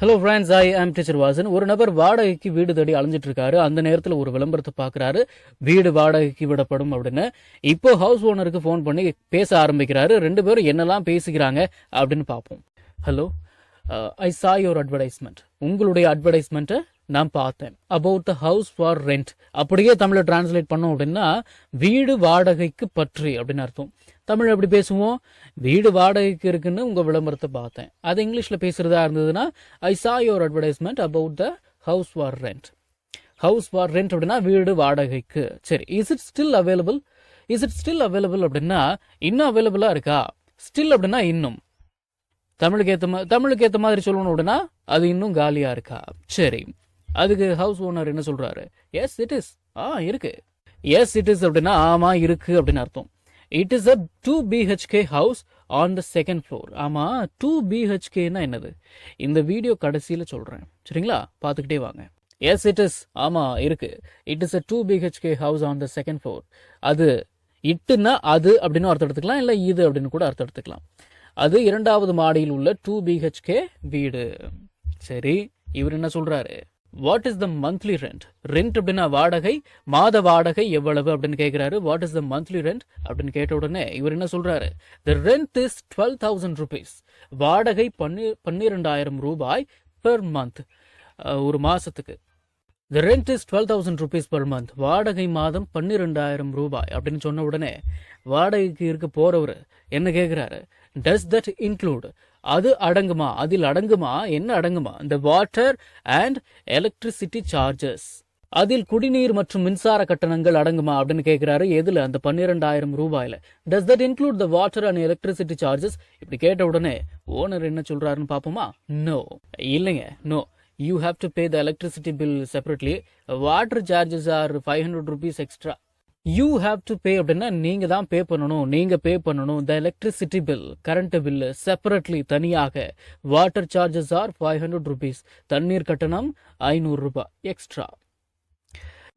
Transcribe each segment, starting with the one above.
Hello friends I ஆம் teacher Vasan ஒரு நபர் வாடகைக்கு வீடு தேடி அலைஞ்சிட்டு இருக்காரு அந்த நேரத்தில் ஒரு விளம்பரத்தை பார்க்குறாரு வீடு வாடகைக்கு விடப்படும் அப்படின்னு. இப்போ ஹவுஸ் ஓனருக்கு ஃபோன் பண்ணி பேச ஆரம்பிக்கிறாரு. ரெண்டு பேரும் என்னெல்லாம் பேசிக்கிறாங்க அப்படின்னு பார்ப்போம். ஹலோ ஐ சா யுவர் அட்வர்டைஸ்மெண்ட் உங்களுடைய அட்வர்டைஸ்மெண்ட்டை நான் பார்த்தேன். About the house for rent அப்படியே தமிழை டிரான்ஸ்லேட் பண்ணோம் அப்படின்னா வீடு வாடகைக்கு பற்றி அப்படின்னு அர்த்தம். தமிழ் எப்படி பேசுவோம்? வீடு வாடகைக்கு இருக்குன்னு உங்க விளம்பரத்தை பார்த்தேன். அது இங்கிலீஷ்ல பேசுறதா இருந்ததுன்னா I saw your advertisement about the house for rent house for rent அப்படின்னா வீடு வாடகைக்கு. சரி is it still available is it still available அப்படின்னா இன்னும் அவைலபிளா இருக்கா? ஸ்டில் அப்படின்னா இன்னும். தமிழுக்கு ஏத்த மாதிரி தமிழுக்கு ஏத்த மாதிரி சொல்லணும் அப்படின்னா அது இன்னும் காலியா இருக்கா? சரி அதுக்கு ஹவுஸ் ஓனர் என்ன சொல்றாரு? எஸ் இட் இஸ் ஆ இருக்கு. எஸ் இட் இஸ் அப்படின்னா ஆமா இருக்கு அப்படின்னு அர்த்தம். It is a two BHK house on the second floor ஆமாம் டூ பிஹெச்கேன்னா என்னது? இந்த வீடியோ கடைசியில் சொல்கிறேன் சரிங்களா? பார்த்துக்கிட்டே வாங்க. எஸ் இட் இஸ் ஆமாம் இருக்கு. It is a two BHK house on the second floor அது இட்டுன்னா அது அப்படின்னு அர்த்தம் எடுத்துக்கலாம் இல்லை இது அப்படின்னு கூட அர்த்தம் எடுத்துக்கலாம். அது இரண்டாவது மாடியில் உள்ள டூ பிஹெச்கே வீடு. சரி இவர் என்ன சொல்கிறாரு what is the monthly rent rent அப்படின்னா வாடகை மாத வாடகை எவ்வளவு அப்படின்னு கேட்கிறாரு what is the monthly rent அப்படின்னு கேட்ட உடனே இவர் என்ன சொல்றாரு? The rent is twelve thousand rupees வாடகை பன்னி பன்னிரெண்டாயிரம் ரூபாய் பெர் மந்த் ஒரு மாசத்துக்கு. The rent is twelve thousand rupees per month வாடகை மாதம் பன்னிரெண்டாயிரம் ரூபாய் அப்படின்னு சொன்ன உடனே வாடகைக்கு இருக்க போறவர் என்ன கேட்குறாரு டஸ் தட் இன்க்ளூட் அது அடங்குமா? அதில் அடங்குமா? என்ன அடங்குமா? இந்த வாட்டர் அண்ட் எலக்ட்ரிசிட்டி சார்ஜஸ் அதில் குடிநீர் மற்றும் மின்சார கட்டணங்கள் அடங்குமா அப்படின்னு கேட்கிறாரு எதுல? அந்த பன்னிரெண்டாயிரம் ரூபாயில. Does that include the water and electricity charges இப்படி கேட்ட உடனே ஓனர் என்ன சொல்றாருன்னு பாப்போமா நோ இல்லைங்க no you have to pay the electricity bill separately water charges are five hundred rupees extra you have to pay அப்படின்னா நீங்க தான் பே பண்ணணும். நீங்க பே பண்ணணும். The electricity bill current bill separately தனியாக. Water charges are five hundred rupees தண்ணீர் கட்டணம் ஐநூறு ரூபாய் எக்ஸ்ட்ரா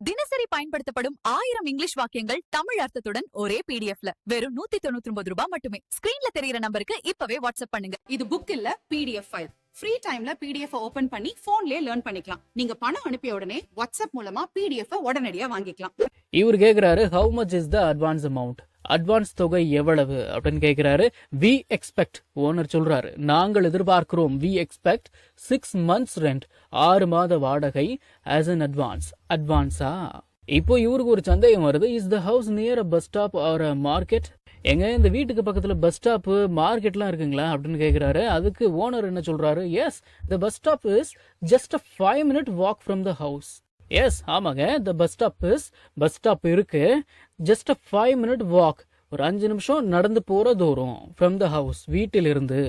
தினசரி பயன்படுத்தப்படும் ஆயிரம் இங்கிலீஷ் வாக்கியங்கள் தமிழ் அர்த்தத்துடன் ஒரே பிடிஎஃப்ல வெறும் நூத்தி தொண்ணூத்தி ஒன்பது ரூபாய் மட்டுமே. ஸ்கிரீன்ல தெரியற நம்பருக்கு இப்பவே வாட்ஸ்அப் பண்ணுங்க. இது புக் இல்ல பிடிஎஃப் ஃபைல் ஃப்ரீ டைம்ல பிடிஎஃப் ஓபன் பண்ணி போன்லயே லேர்ன் பண்ணிக்கலாம். நீங்க பணம் அனுப்பிய உடனே வாட்ஸ்அப் மூலமா பிடிஎஃப் உடனடியா வாங்கிக்கலாம். இவர் கேக்குறாரு how much is the advance amount advance தொகை எவ்வளவு? அப்படின்னு கேக்குறாரு. வி எக்ஸ்பெக்ட் ஓனர் சொல்றாரு. நாங்கள் எதிர்பார்க்கிறோம். We expect six months rent ஆறு மாத வாடகை ஆஸ் அன் அட்வான்ஸ் அட்வான்ஸா இப்போ இவருக்கு ஒரு சந்தேகம் வருது. Is the house near a bus stop or a market எங்க இந்த வீட்டுக்கு பக்கத்துல பஸ் ஸ்டாப் மார்க்கெட்லாம் இருக்குங்களா அப்படின்னு கேட்குறாரு அதுக்கு ஓனர் என்ன சொல்றாரு? Yes the bus stop is just a five minute walk from the house yes ஆமாங்க the bus stop is bus stop இருக்கு. Just a five minute walk ஒரு அஞ்சு நிமிஷம் நடந்து போற தூரம் ஃப்ரம் த ஹவுஸ் வீட்டிலிருந்து.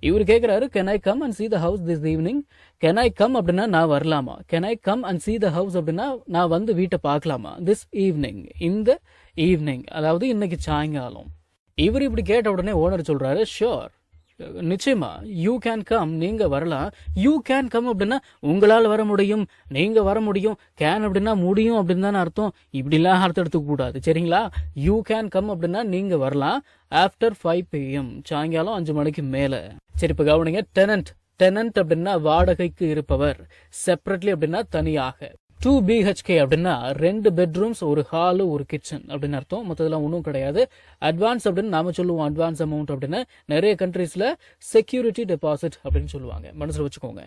இவர் கேட்குறாரு can I come and see the house this evening can I come அப்படின்னா நான் வரலாமா? Can I come and see the house அப்படின்னா நான் வந்து வீட்டை பார்க்கலாமா? திஸ் ஈவினிங் இந்த ஈவினிங் அதாவது இன்னைக்கு சாயங்காலம். இவர் இப்படி கேட்ட உடனே ஓனர் சொல்றாரு ஷோர் நிச்சயமா யூ கேன் கம் நீங்க வரலாம். யூ கேன் கம் அப்படின்னா உங்களால் வர முடியும். நீங்க வர முடியும். கேன் அப்படின்னா முடியும் அப்படின்னு தானே அர்த்தம். இப்படிலாம் அர்த்தம் எடுத்துக்க கூடாது சரிங்களா? யூ கேன் கம் அப்படின்னா நீங்க வரலாம். ஆஃப்டர் ஃபைவ் பிஎம் சாயங்காலம் அஞ்சு மணிக்கு மேல. சரி இப்ப கவனிங்க. டெனன்ட் டெனன்ட் அப்படின்னா வாடகைக்கு இருப்பவர். செப்பரேட்லி அப்படின்னா தனியாக. டூ பிஹெச்கே அப்படின்னா ரெண்டு பெட்ரூம்ஸ் ஒரு ஹாலு ஒரு கிச்சன் அப்படின்னு அர்த்தம். மற்றதெல்லாம் ஒன்றும் கிடையாது. அட்வான்ஸ் அப்படின்னு நாம சொல்லுவோம். அட்வான்ஸ் அமௌண்ட் அப்படின்னு நிறைய கண்ட்ரீஸ்ல செக்யூரிட்டி டெபாசிட் அப்படின்னு சொல்லுவாங்க. மனசுல வச்சுக்கோங்க.